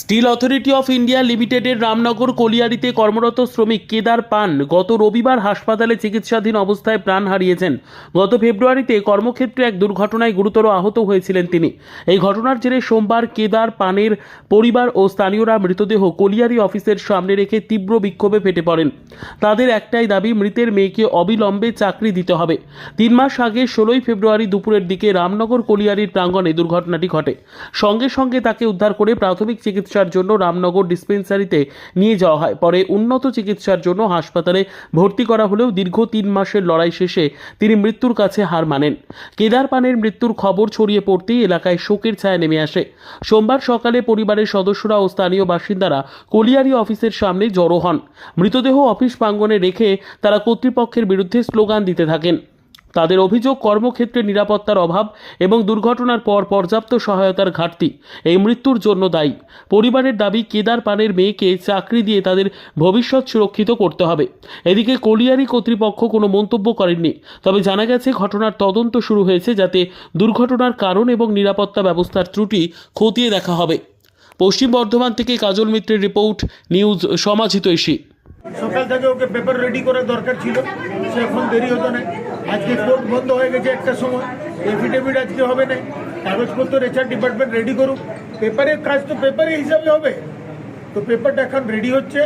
Steel authority of India লিমিটেডের রামনগর কলিয়ারিতে কর্মরত শ্রমিক কেদার পান গত রবিবার হাসপাতালে চিকিৎসাধীন অবস্থায় প্রাণ হারিয়েছেন। গত ফেব্রুয়ারিতে কর্মক্ষেত্রে এক দুর্ঘটনায় গুরুতর আহত হয়েছিলেন তিনি। এই ঘটনার জেরে সোমবার কেদার পানের পরিবার ও স্থানীয়রা মৃতদেহ কলিয়ারি অফিসের সামনে রেখে তীব্র বিক্ষোভে ফেটে পড়েন। তাদের একটাই দাবি, মৃতের মেয়েকে অবিলম্বে চাকরি দিতে হবে। তিন মাস আগে ষোলোই ফেব্রুয়ারি দুপুরের দিকে রামনগর কলিয়ারির প্রাঙ্গণে দুর্ঘটনাটি ঘটে। সঙ্গে সঙ্গে তাকে উদ্ধার করে প্রাথমিক চিকিৎসার জন্য রামনগর ডিসপেন্সারিতে নিয়ে যাওয়া হয়। পরে উন্নত চিকিৎসার জন্য হাসপাতালে ভর্তি করা হলেও দীর্ঘ তিন মাসের লড়াই শেষে তিনি মৃত্যুর কাছে হার মানেন। কেদার পানের মৃত্যুর খবর ছড়িয়ে পড়তেই এলাকায় শোকের ছায়া নেমে আসে। সোমবার সকালে পরিবারের সদস্যরা ও স্থানীয় বাসিন্দারা কলিয়ারি অফিসের সামনে জড়ো হন। মৃতদেহ অফিস প্রাঙ্গণে রেখে তারা কর্তৃপক্ষের বিরুদ্ধে স্লোগান দিতে থাকেন। তাদের অভিযোগ কর্মক্ষেত্রে নিরাপত্তার অভাব এবং দুর্ঘটনার পর পর্যাপ্ত সহায়তার ঘাটতি। এই মৃত্যুর জন্য দায়ী। পরিবারের দাবি, কেদার পানের মেয়েকে চাকরি দিয়ে তাদের ভবিষ্যৎ সুরক্ষিত করতে হবে। এদিকে কলিয়ারি কর্তৃপক্ষ কোনো মন্তব্য করেননি। তবে জানা গেছে, ঘটনার তদন্ত শুরু হয়েছে যাতে দুর্ঘটনার কারণ এবং নিরাপত্তা ব্যবস্থার ত্রুটি খতিয়ে দেখা হবে। পশ্চিম বর্ধমান থেকে কাজল মিত্রের রিপোর্ট, নিউজ সমাজিতৈষী সকাল থেকে ওকে পেপার রেডি করার দরকার ছিল। সে এখন দেরি হতো না। আজকে কোর্ট বন্ধ হয়ে গেছে একটা সময়। এফিডেভিট আজকে হবে না। কাগজপত্র রেচার ডিপার্টমেন্ট রেডি করুক। পেপারের কাজ তো পেপারের হিসাবে হবে। তো পেপারটা এখন রেডি হচ্ছে।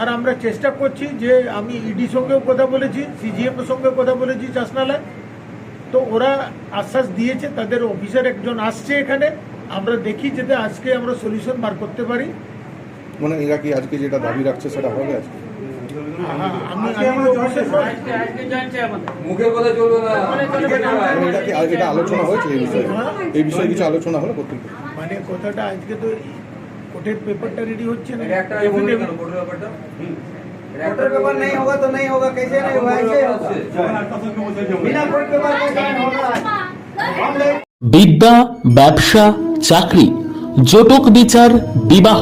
আর আমরা চেষ্টা করছি যে আমি ইডি সঙ্গেও কথা বলেছি সিজিএম সঙ্গেও কথা বলেছি চাষনালায় তো ওরা আশ্বাস দিয়েছে, তাদের অফিসার একজন আসছে এখানে। আমরা দেখি যাতে আজকে আমরা সলিউশন বার করতে পারি। মানে এরা কি আজকে যেটা দাবি রাখছে সেটা হবে আজকে হ্যাঁ, আমি আমি অফিসের মুখের কথা চলবে না মানে এটা কি এটা আলোচনা হয়েছে এই বিষয়ে এই বিষয়ে কিছু আলোচনা হলো কর্তৃপক্ষ মানে কথাটা আজকে তো কোর্টের পেপারটা রেডি হচ্ছে না একটা আগে বলুন কেন Affidavit- কোর্টের ব্যাপারটা कोर्ट पेपर नहीं होगा तो नहीं होगा कैसे नहीं होगा ऐसे ही होगा बिना कोर्ट पेपर के नहीं होगा हम लोग বিদ্যা ব্যবসা চাকরি জটক বিচার বিবাহ